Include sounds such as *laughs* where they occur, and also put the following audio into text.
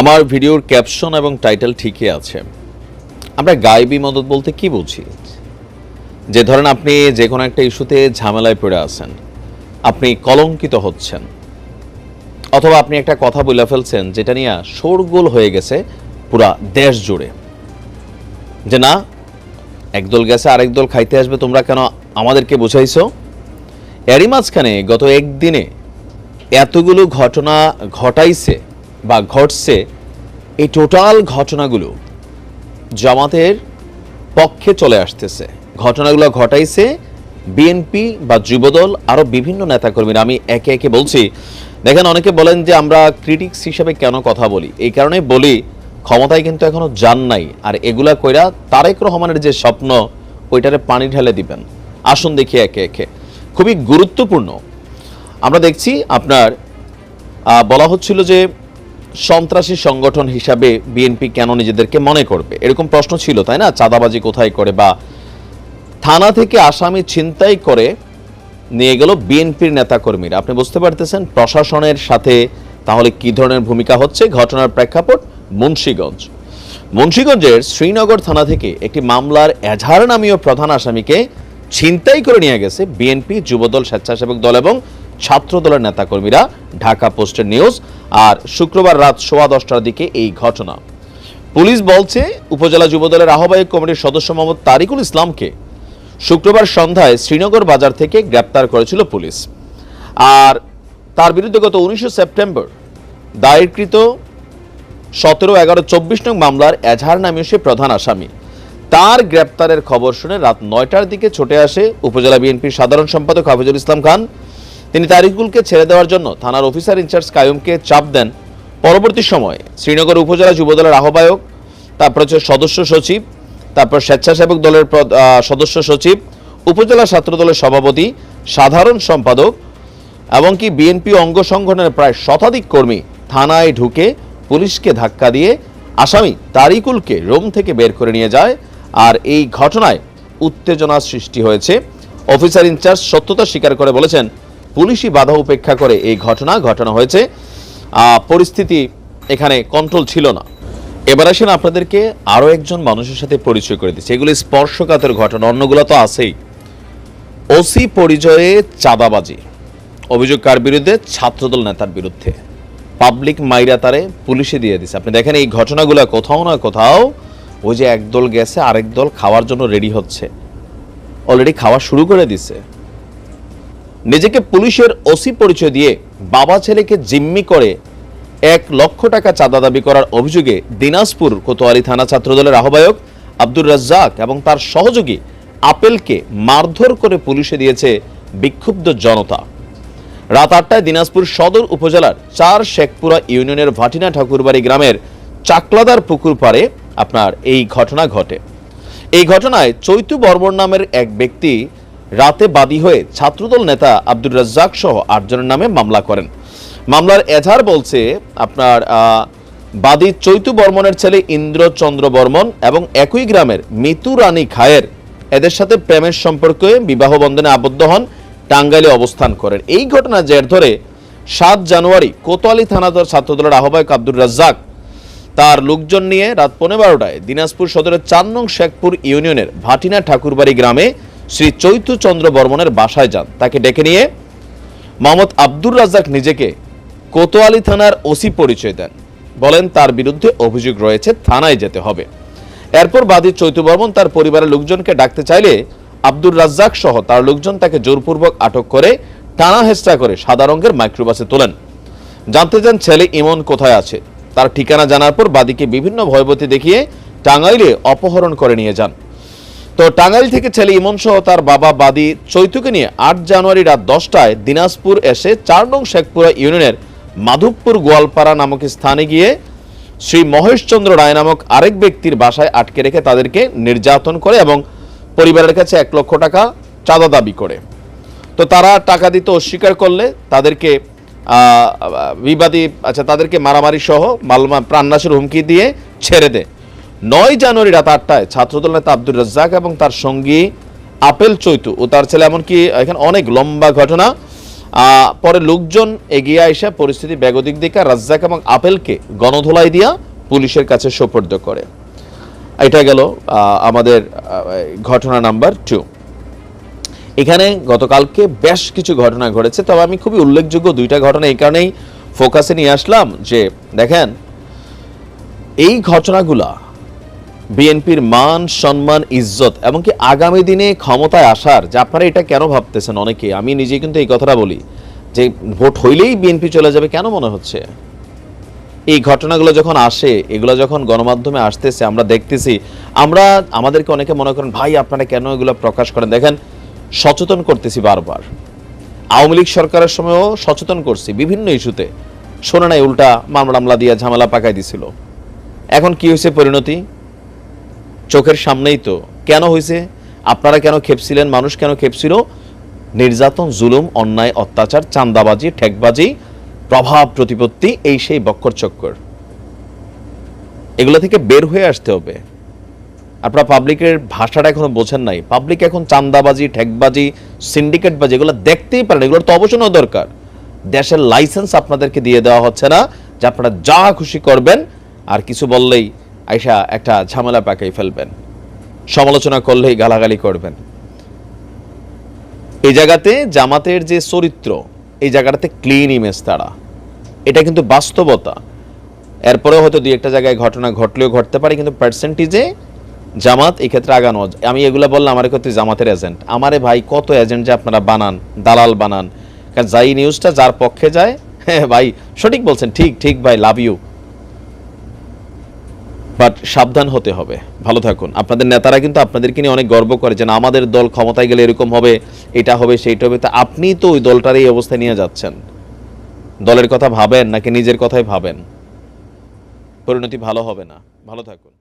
আমার ভিডিওর ক্যাপশন এবং টাইটেল ঠিকই আছে। আমরা গায়েবী মদত বলতে কি বুঝি? যে ধরেন আপনি যে কোনো একটা ইস্যুতে ঝামেলায় পড়ে আছেন, আপনি কলঙ্কিত হচ্ছেন, অথবা আপনি একটা কথা বলে ফেলছেন যেটা নিয়ে শোরগোল হয়ে গেছে পুরা দেশ জুড়ে। যে না, একদল গেছে, আরেক দল খাইতে আসবে, তোমরা কেন আমাদেরকে বুঝাইছো? এরই মাঝখানে গত একদিনে এতগুলো ঘটনা ঘটাইছে বা ঘটছে এই টোটাল ঘটনাগুলো জামাতের পক্ষে চলে আসতেছে। ঘটনাগুলো ঘটাইছে বিএনপি বা যুবদল আরও বিভিন্ন নেতাকর্মীরা। আমি একে একে বলছি। দেখেন, অনেকে বলেন যে আমরা ক্রিটিক্স হিসেবে কেন কথা বলি? এই কারণে বলি, ক্ষমতায় কিন্তু এখনও যান নাই। আর এগুলা কইরা তারেক রহমানের যে স্বপ্ন, ওইটারে পানি ঢেলে দিবেন। আসুন দেখি একে একে। খুবই গুরুত্বপূর্ণ। আমরা দেখছি আপনার বলা হচ্ছিল যে সন্ত্রাসী সংগঠন হিসাবে বিএনপি কেন নিজেদেরকে মনে করবে? এরকম প্রশ্ন ছিল, তাই না? চাঁদাবাজি কোথায় করে বা থানা থেকে আসামি ছিনতাই করে নিয়ে গেল বিএনপির নেতাকর্মীরা। আপনি বুঝতে পারতেছেন? প্রশাসনের সাথে তাহলে কি ধরনের ভূমিকা হচ্ছে? ঘটনার প্রেক্ষাপট মুন্সীগঞ্জ। মুন্সীগঞ্জের শ্রীনগর থানা থেকে একটি মামলার এজাহার নামীয় প্রধান আসামিকে ছিনতাই করে নিয়ে গেছে বিএনপি যুবদল, স্বেচ্ছাসেবক দল এবং ছাত্র দলের নেতাকর্মীরা। ঢাকা পোস্টের নিউজ আর শুক্রবার রাত সোয়া দশটার দিকে এই ঘটনা। পুলিশ বলছে, উপজেলা যুবদলের আহ্বায়ক কমিটির সদস্য মোহাম্মদ তারিকুল ইসলামকে শুক্রবার সন্ধ্যায় শ্রীনগর বাজার থেকে গ্রেপ্তার করেছিল পুলিশ। আর তার বিরুদ্ধে গত উনিশে সেপ্টেম্বর দায়েরকৃত সতেরো, এগারো, চব্বিশ নং মামলার এজাহার নামীয় সে প্রধান আসামি। তার গ্রেপ্তারের খবর শুনে রাত নয়টার দিকে ছুটে আসে উপজেলা বিএনপির সাধারণ সম্পাদক হাফিজুল ইসলাম খান। তিনি তারিকুলকে ছেড়ে দেওয়ার জন্য থানার অফিসার ইনচার্জ কায়ুমকে চাপ দেন। পরবর্তী সময়ে শ্রীনগর উপজেলা যুবদলের আহ্বায়ক, তারপর হচ্ছে সদস্য সচিব, তারপর স্বেচ্ছাসেবক দলের সদস্য সচিব, উপজেলা ছাত্র দলের সভাপতি, সাধারণ সম্পাদক এমনকি বিএনপি অঙ্গ সংগঠনের প্রায় শতাধিক কর্মী থানায় ঢুকে পুলিশকে ধাক্কা দিয়ে আসামি তারিকুলকে রোম থেকে বের করে নিয়ে যায়। আর এই ঘটনায় উত্তেজনা সৃষ্টি হয়েছে। অফিসার ইনচার্জ সত্যতা স্বীকার করে বলেছেন পুলিশই বাধা উপেক্ষা করে এই ঘটনা ঘটনা হয়েছে। পরিস্থিতি এখানে কন্ট্রোল ছিল না। এবার আসেন আপনাদেরকে আরও একজন মানুষের সাথে পরিচয় করে দিচ্ছি এগুলি স্পর্শকাতর ঘটনা, অন্যগুলো তো আছেই। ওসি পরিচয়ে চাঁদাবাজি। অভিযোগ কার বিরুদ্ধে ছাত্রদল নেতার বিরুদ্ধে। পাবলিক মাইরা তারে পুলিশে দিয়ে দিছে। আপনি দেখেন এই ঘটনাগুলো কোথাও না কোথাও ওই যে একদল গেছে, আরেক দল খাওয়ার জন্য রেডি হচ্ছে। অলরেডি খাওয়া শুরু করে দিছে। নিজেকে পুলিশের ওসি পরিচয় দিয়ে বাবা ছেলেকে জিম্মি করে এক লক্ষ টাকা চাঁদা দাবি করার অভিযোগে দিনাজপুর কোতোয়ালি থানা ছাত্রদলের আহ্বায়ক আব্দুর রাজ্জাক এবং তার সহযোগী আপেলকে মারধর করে পুলিশে দিয়েছে বিক্ষুব্ধ জনতা। রাত আটটায় দিনাজপুর সদর উপজেলার চার শেখপুরা ইউনিয়নের ভাটিনা ঠাকুরবাড়ি গ্রামের চাকলাদার পুকুর পাড়ে আপনার এই ঘটনা ঘটে। এই ঘটনায় চৈতু বর্মন নামের এক ব্যক্তি রাতে বাদী হয়ে ছাত্রদল নেতা আব্দুর রাজ্জাক সহ আটজনের নামে মামলা করেন। মামলার এজাহার বলছে, আপনার বাদী চৈতু বর্মনের ছেলে ইন্দ্রচন্দ্র বর্মন এবং একই গ্রামের মিতু রানী খায়ের এদের সাথে প্রেমের সম্পর্কে বিবাহ বন্ধনে আবদ্ধ হন, টাঙ্গাইলে অবস্থান করেন। এই ঘটনা জের ধরে সাত জানুয়ারি কোতোয়ালি থানাদর ছাত্রদলের আহ্বায়ক আব্দুর রাজ্জাক তার লোকজন নিয়ে রাত পনেরো বারোটায় দিনাজপুর সদরের চার নং শেখপুর ইউনিয়নের ভাটিনা ঠাকুরবাড়ি গ্রামে শ্রী চৈতু চন্দ্র বর্মনের বাসায় যান। তাকে ডেকে নিয়ে মোহাম্মদ আব্দুর রাজ্জাক নিজেকে কোতোয়ালি থানার ওসি পরিচয় দেন। বলেন, তার বিরুদ্ধে অভিযোগ রয়েছে, থানায় যেতে হবে। এরপর বাদী চৈতু বর্মন তার পরিবারের লোকজনকে ডাকতে চাইলে আব্দুর রাজ্জাক সহ তার লোকজন তাকে জোরপূর্বক আটক করে টানা হেস্টা করে সাদা রঙের মাইক্রোবাসে তোলেন। জানতে চান, ছেলে ইমন কোথায় আছে? তার ঠিকানা জানার পর বাদীকে বিভিন্ন ভয়ভীতি দেখিয়ে টাঙ্গাইলে অপহরণ করে নিয়ে যান। তো টাঙ্গাইল থেকে ছেলে ইমন সহ তার বাবা বাদী চৈতুকে নিয়ে আট জানুয়ারি রাত দশটায় দিনাজপুর এসে চার নং শেখপুরা ইউনিয়নের মাধবপুর গোয়ালপাড়া নামক স্থানে গিয়ে শ্রী মহেশচন্দ্র রায় নামক আরেক ব্যক্তির বাসায় আটকে রেখে তাদেরকে নির্যাতন করে এবং পরিবারের কাছে এক লক্ষ টাকা চাঁদা দাবি করে। তো তারা টাকা দিতে অস্বীকার করলে তাদেরকে বিবাদী আচ্ছা তাদেরকে মারামারি সহ মালমা প্রাণনাশের হুমকি দিয়ে ছেড়ে দেয়। নয় জানুয়ারি রাত আটটায় ছাত্রদল নেতা আব্দুর রাজ্জাক এবং তার সঙ্গী আপেল চৈতু ও তার ছেলে, এমনকি এখানে অনেক লম্বা ঘটনা। পরে লোকজন এগিয়ে এসে পরিস্থিতি বেগদিক দিকে রাজ্জাক এবং আপেলকে গণধোলাই দিয়া পুলিশের কাছে সোপর্দ করে। এটা গেল আমাদের ঘটনা নাম্বার টু এখানে গতকালকে বেশ কিছু ঘটনা ঘটেছে, তবে আমি খুবই উল্লেখযোগ্য দুইটা ঘটনা এই কারণেই ফোকাসে নিয়ে আসলাম যে, দেখেন, এই ঘটনাগুলা বিএনপির মান, সম্মান, ইজ্জত এমনকি আগামী দিনে ক্ষমতায় আসার, যে আপনারা এটা কেন ভাবতেছেন অনেকে? আমি নিজে কিন্তু এই কথাটা বলি, যে ভোট হইলেই বিএনপি চলে যাবে কেন মনে হচ্ছে? এই ঘটনাগুলো যখন আসে, এগুলো যখন গণমাধ্যমে আসতেছে, আমরা দেখতেছি, আমরা, আমাদেরকে অনেকে মনে করেন, ভাই, আপনারা কেন এগুলো প্রকাশ করেন? দেখেন, সচেতন করতেছি বারবার। আওয়ামী লীগ সরকারের সময়ও সচেতন করছি বিভিন্ন ইস্যুতে। শোনে নাই উল্টা মামলা মামলা দিয়ে ঝামেলা পাকাই দিছিল। এখন কি হয়েছে পরিণতি? চোখের সামনেই তো। কেন হয়েছে আপনারা কেন খেপছিলেন মানুষ কেন খেপছিল নির্যাতন, জুলুম, অন্যায়, অত্যাচার চান্দাবাজি ঠেকবাজি, প্রভাব, প্রতিপত্তি, এই সেই বক্কর চক্কর। এগুলো থেকে বের হয়ে আসতে হবে। আপনারা পাবলিকের ভাষাটা এখনও বোঝেন নাই। পাবলিক এখন চান্দাবাজি ঠেকবাজি সিন্ডিকেটবাজি এগুলো দেখতেই পারেন, এগুলোর তো অবশ্যই দরকার। দেশের লাইসেন্স আপনাদেরকে দিয়ে দেওয়া হচ্ছে না, যে আপনারা যা খুশি করবেন, আর কিছু বললেই আইসা একটা ঝামেলা পাকাই ফেলবেন। সমালোচনা করলেই গালাগালি করবেন। এই জায়গাতে জামাতের যে চরিত্র, এই জায়গাটাতে ক্লিন ইমেজ তারা। এটা কিন্তু বাস্তবতা। এরপরেও হয়তো দুই একটা জায়গায় ঘটনা ঘটলেও ঘটতে পারে, কিন্তু পার্সেন্টেজে জামাত এই ক্ষেত্রে আগানো আমি এগুলো বললাম, আমার ক্ষেত্রে জামাতের এজেন্ট আমারে ভাই, কত এজেন্ট যে আপনারা বানান, দালাল বানান। কারণ যাই নিউজটা যার পক্ষে যায় হ্যাঁ *laughs* ভাই, সঠিক বলছেন, ঠিক ঠিক ভাই লাভ ইউ বাট সাবধান হতে হবে। ভালো থাকুন। আপনাদের নেতারা কিন্তু আপনাদেরকে নিয়ে অনেক গর্ব করে যেন আমাদের দল ক্ষমতায় গেলে এরকম হবে, এটা হবে, সেইটা হবে। তা আপনি তো ওই দলটার এই অবস্থায় নিয়ে যাচ্ছেন। দলের কথা ভাবেন নাকি নিজের কথাই ভাবেন? পরিণতি ভালো হবে না। ভালো থাকুন।